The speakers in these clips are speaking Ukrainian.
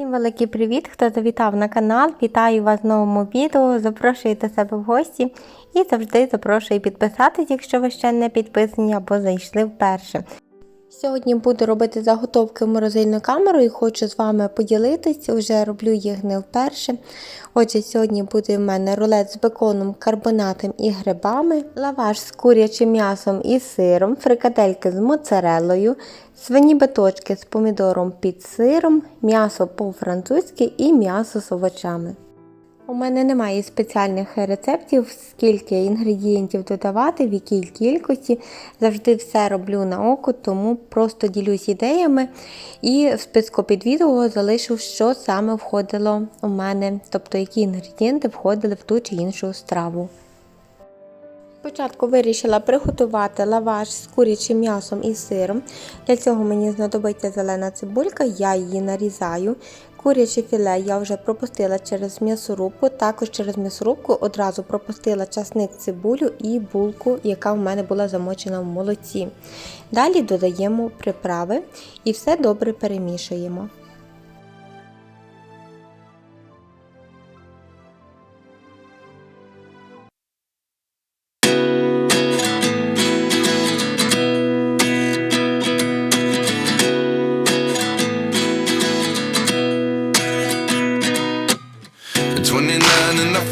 Всім великий привіт, хто завітав на канал. Вітаю вас в новому відео. Запрошую до себе в гості і завжди запрошую підписатись, якщо ви ще не підписані або зайшли вперше. Сьогодні буду робити заготовки в морозильну камеру і хочу з вами поділитися. Вже роблю їх не вперше. Отже, сьогодні буде в мене рулет з беконом, карбонатом і грибами, лаваш з курячим м'ясом і сиром, фрикадельки з моцареллою, свині биточки з помідором під сиром, м'ясо по-французьки і м'ясо з овочами. У мене немає спеціальних рецептів, скільки інгредієнтів додавати, в якій кількості. Завжди все роблю на око, тому просто ділюсь ідеями і в списку під відео залишу, що саме входило у мене, тобто які інгредієнти входили в ту чи іншу страву. Спочатку вирішила приготувати лаваш з курячим м'ясом і сиром. Для цього мені знадобиться зелена цибулька, я її нарізаю. Куряче філе я вже пропустила через м'ясорубку, також через м'ясорубку одразу пропустила часник цибулю і булку, яка в мене була замочена в молоці. Далі додаємо приправи і все добре перемішуємо.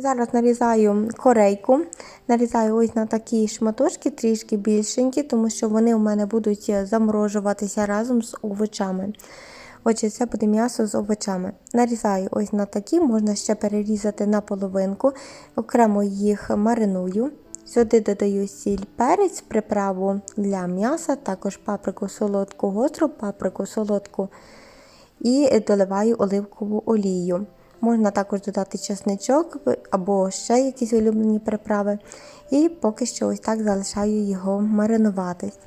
Зараз нарізаю корейку. Нарізаю ось на такі шматочки, трішки більшенькі, тому що вони у мене будуть заморожуватися разом з овочами. Отже, це буде м'ясо з овочами. Нарізаю ось на такі, можна ще перерізати на половинку. Окремо їх мариную. Сюди додаю сіль, перець, приправу для м'яса, також паприку солодку гостру, паприку солодку і доливаю оливкову олію. Можна також додати чесничок або ще якісь улюблені приправи. І поки що ось так залишаю його маринуватись.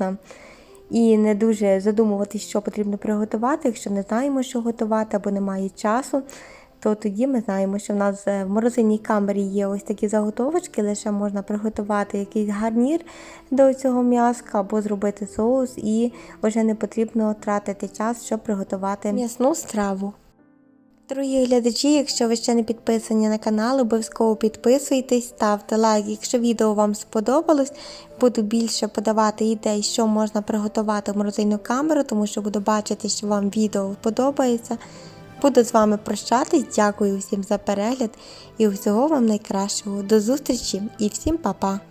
Можна і не дуже задумуватись, що потрібно приготувати. Якщо не знаємо, що готувати або немає часу, то тоді ми знаємо, що в нас е, в морозильній камері є ось такі заготовочки, лише можна приготувати якийсь гарнір до цього м'яска або зробити соус, і вже не потрібно тратити час, щоб приготувати м'ясну страву. Дорогі глядачі, якщо ви ще не підписані на канал, обов'язково підписуйтесь, ставте лайк. Якщо відео вам сподобалось, буду більше подавати ідей, що можна приготувати в морозильну камеру, тому що буду бачити, що вам відео подобається. Буду з вами прощатись. Дякую всім за перегляд і всього вам найкращого. До зустрічі і всім па-па!